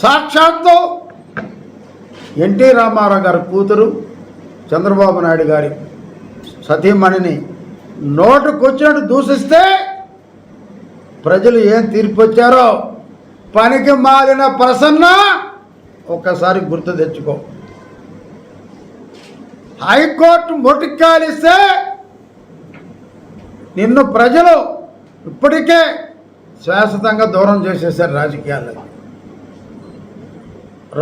సాక్షాత్తు ఎన్టీ రామారావు గారి కూతురు చంద్రబాబు నాయుడు గారి సతీమణిని నోటుకొచ్చినట్టు దూషిస్తే ప్రజలు ఏం తీర్పు వచ్చారో పనికి మాలిన ప్రసన్న ఒక్కసారి గుర్తు తెచ్చుకో. హైకోర్టు మొటిక్కాలిస్తే నిన్ను ప్రజలు ఇప్పటికే శాశ్వతంగా దూరం చేసేసారు రాజకీయాల్లో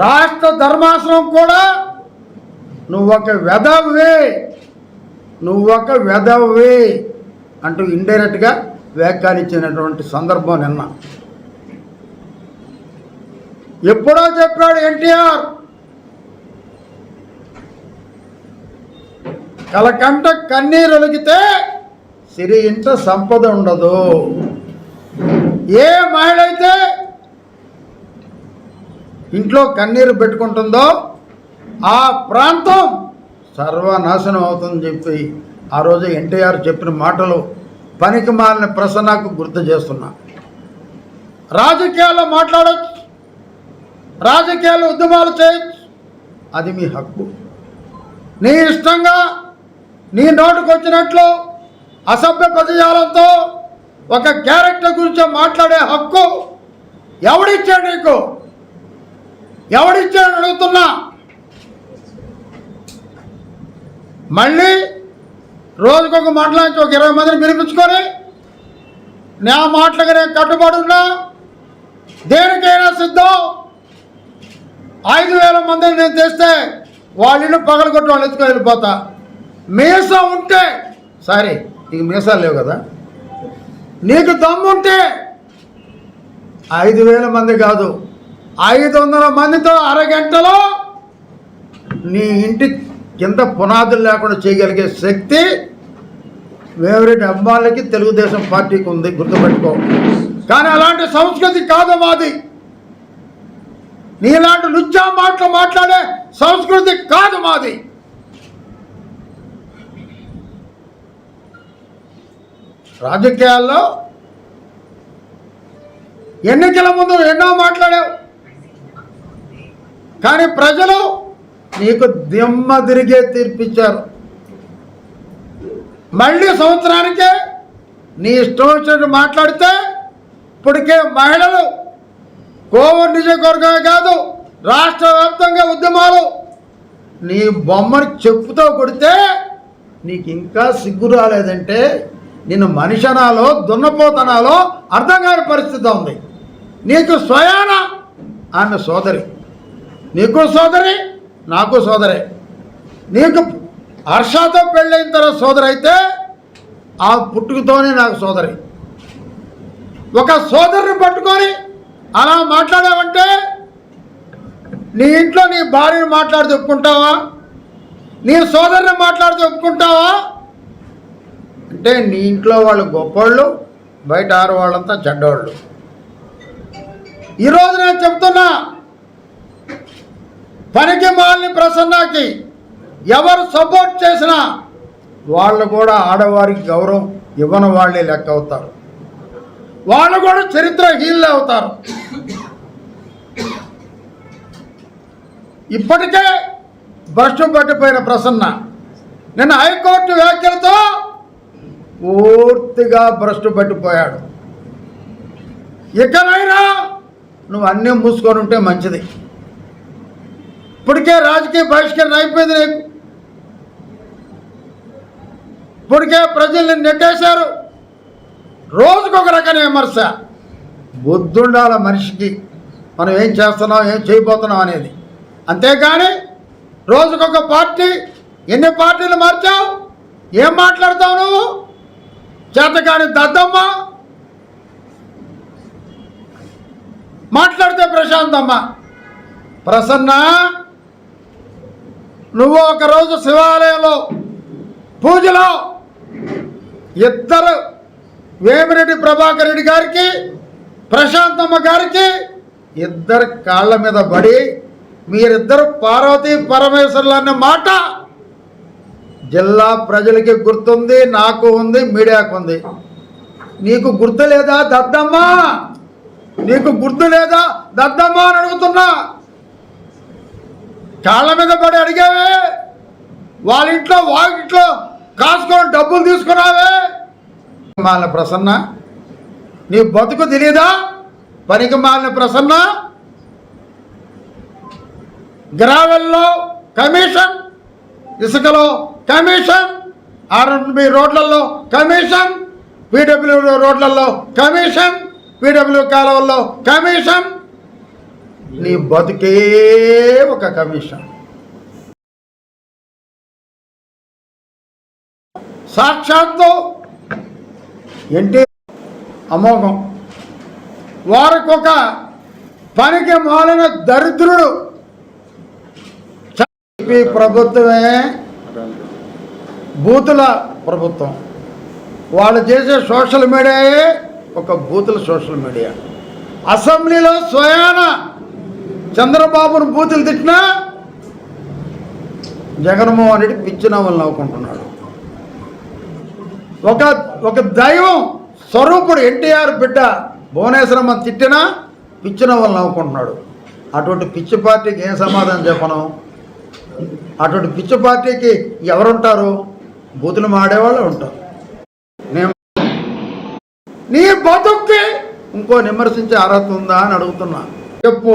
రాష్ట్ర ధర్మాసనం కూడా నువ్వు నువ్వొక వెధవే ఒక వెధవే అంటూ ఇండైరెక్ట్గా వ్యాఖ్యానించినటువంటి సందర్భం నిన్న. ఎప్పుడో చెప్పాడు ఎన్టీఆర్ కలకంట కన్నీరు ఒలిగితే సిరి ఇంట సంపద ఉండదు. ఏ మహిళ అయితే ఇంట్లో కన్నీరు పెట్టుకుంటుందో ఆ ప్రాంతం సర్వనాశనం అవుతుందని చెప్పి ఆ రోజు ఎన్టీఆర్ చెప్పిన మాటలు పనికి మాలిన ప్రసన్నకు గుర్తు చేస్తున్నా. రాజకీయాల్లో మాట్లాడచ్చు. రాజకీయాలు ఉద్యమాలు చేయొచ్చు. అది మీ హక్కు. నీ ఇష్టంగా నీ నోటుకు వచ్చినట్లు అసభ్య పదజాలంతో ఒక క్యారెక్టర్ గురించి మాట్లాడే హక్కు ఎవడిచ్చాడు నీకు? ఎవడిచ్చాడు అడుగుతున్నా? మళ్ళీ రోజుకొక మాట్లాడించి ఒక ఇరవై మందిని పిలిపించుకొని నా మాటలకు నేను కట్టుబడి ఉన్నా దేనికైనా సిద్ధం. ఐదు వేల మందిని నేను తెస్తే వాళ్ళ ఇల్లు పగలగొట్టి వాళ్ళు ఎత్తుకొని వెళ్ళిపోతా. మీసం ఉంటే సరే నీకు మీసాలు లేవు కదా. నీకు దమ్ముంటే ఐదు వేల మంది కాదు. ఐదు వందల మందితో అరగంటలో నీ ఇంటి కింద పునాదులు లేకుండా చేయగలిగే శక్తి వేవరెడ్డి అమ్మాళ్ళకి తెలుగుదేశం పార్టీకి ఉంది గుర్తుపెట్టుకో. కానీ అలాంటి సంస్కృతి కాదు మాది. నీలాంటి లుచ్చా మాటలు మాట్లాడే సంస్కృతి కాదు మాది. రాజకీయాల్లో ఎన్నికల ముందు ఎన్నో మాట్లాడావు. కానీ ప్రజలు నీకు దిమ్మ తిరిగే తీర్పిచ్చారు. మళ్ళీ సంవత్సరానికే నీ ఇష్టం వచ్చినట్టు మాట్లాడితే ఇప్పటికే మహిళలు కోవూరు నియోజకవర్గమే కాదు రాష్ట్ర వ్యాప్తంగా ఉద్యమాలు నీ బొమ్మని చెప్పుతో కొడితే నీకు ఇంకా సిగ్గు రాలేదంటే నిన్ను మనిషనాలో దున్నపోతనాలో అర్థం కాని పరిస్థితి ఉంది. నీకు స్వయాన ఆమె సోదరి. నీకు సోదరి నాకు సోదరే. నీకు హర్షతో పెళ్ళైన తర్వాత సోదరి అయితే ఆ పుట్టుకతోనే నాకు సోదరి. ఒక సోదరుని పట్టుకొని అలా మాట్లాడావంటే నీ ఇంట్లో నీ భార్యను మాట్లాడి చెప్పుకుంటావా? నీ సోదరుని మాట్లాడి చెప్పుకుంటావా? అంటే నీ ఇంట్లో వాళ్ళు గొప్పవాళ్ళు బయట ఆరు వాళ్ళంతా చెడ్డవాళ్ళు ఈరోజు నేను చెప్తున్నా పనికి మాలిని ప్రసన్నకి ఎవరు సపోర్ట్ చేసినా వాళ్ళు కూడా ఆడవారికి గౌరవం ఇవ్వని వాళ్ళే లెక్క అవుతారు. వాళ్ళు కూడా చరిత్రహీనులే అవుతారు. ఇప్పటికే భ్రష్టు పట్టిపోయిన ప్రసన్న నిన్న హైకోర్టు వ్యాఖ్యలతో పూర్తిగా భ్రష్టు పట్టిపోయాడు. ఇకనైనా నువ్వు అన్నీ మూసుకొని ఉంటే మంచిది. ఇప్పటికే రాజకీయ బహిష్కరణ అయిపోయింది నీకు. ఇప్పటికే ప్రజల్ని నెట్టేశారు. రోజుకొక రకమైన విమర్శ. బుద్ధుండాల మనిషికి మనం ఏం చేస్తున్నాం ఏం చేయబోతున్నాం అనేది. అంతేకాని రోజుకొక పార్టీ ఎన్ని పార్టీలు మార్చావు? ఏం మాట్లాడతావు నువ్వు? చేతకాని దద్దమ్మ. మాట్లాడితే ప్రశాంతమ్మ. ప్రసన్న నువ్వు ఒకరోజు శివాలయంలో పూజలో ఇద్దరు వేమిరెడ్డి ప్రభాకర్ రెడ్డి గారికి ప్రశాంతమ్మ గారికి ఇద్దరు కాళ్ళ మీద పడి మీరిద్దరు పార్వతీ పరమేశ్వర్లు అన్న మాట జిల్లా ప్రజలకి గుర్తుంది నాకు ఉంది మీడియాకు ఉంది. నీకు గుర్తు లేదా దద్దమ్మా? నీకు గుర్తు లేదా దద్దమ్మా అని అడుగుతున్నా. కాళ్ళ మీద పడి అడిగావే? వాళ్ళ ఇంట్లో వాకిట్లో కాసుకొని డబ్బులు తీసుకున్నావే? మాలిన ప్రసన్న నీ బతుకు తెలియదా పనికి మాలిన ప్రసన్న గ్రావెల్లో కమిషన్ ఇసుకలో కమిషన్ ఆర్ఎన్బి రోడ్లలో కమిషన్ పీడబ్ల్యూ రోడ్లలో కమిషన్ పీడబ్ల్యూ కాలువల్లో కమిషన్ నీ బతుకే ఒక కమిషన్. సాక్షాత్తు ఏంటి అమోఘం. వారికొక పనికి మాలిన దరిద్రుడు ప్రభుత్వమే బూతుల ప్రభుత్వం. వాళ్ళు చేసే సోషల్ మీడియాయే ఒక బూతుల సోషల్ మీడియా. అసెంబ్లీలో స్వయాన చంద్రబాబును బూతులు తిట్టినా జగన్మోహన్ రెడ్డి పిచ్చినామని నవ్వుకుంటున్నాడు. ఒక ఒక దైవం స్వరూపుడు ఎన్టీఆర్ బిడ్డ భువనేశ్వరమ్మ తిట్టినా పిచ్చిన నవ్వుకుంటున్నాడు. అటువంటి పిచ్చి పార్టీకి ఏం సమాధానం చెప్పను? అటువంటి పిచ్చి పార్టీకి ఎవరుంటారు? బూతులు మాడేవాళ్ళు ఉంటారు. నేను నీ బతుక్కి ఇంకో విమర్శించే అర్హత ఉందా అని అడుగుతున్నా. చెప్పు.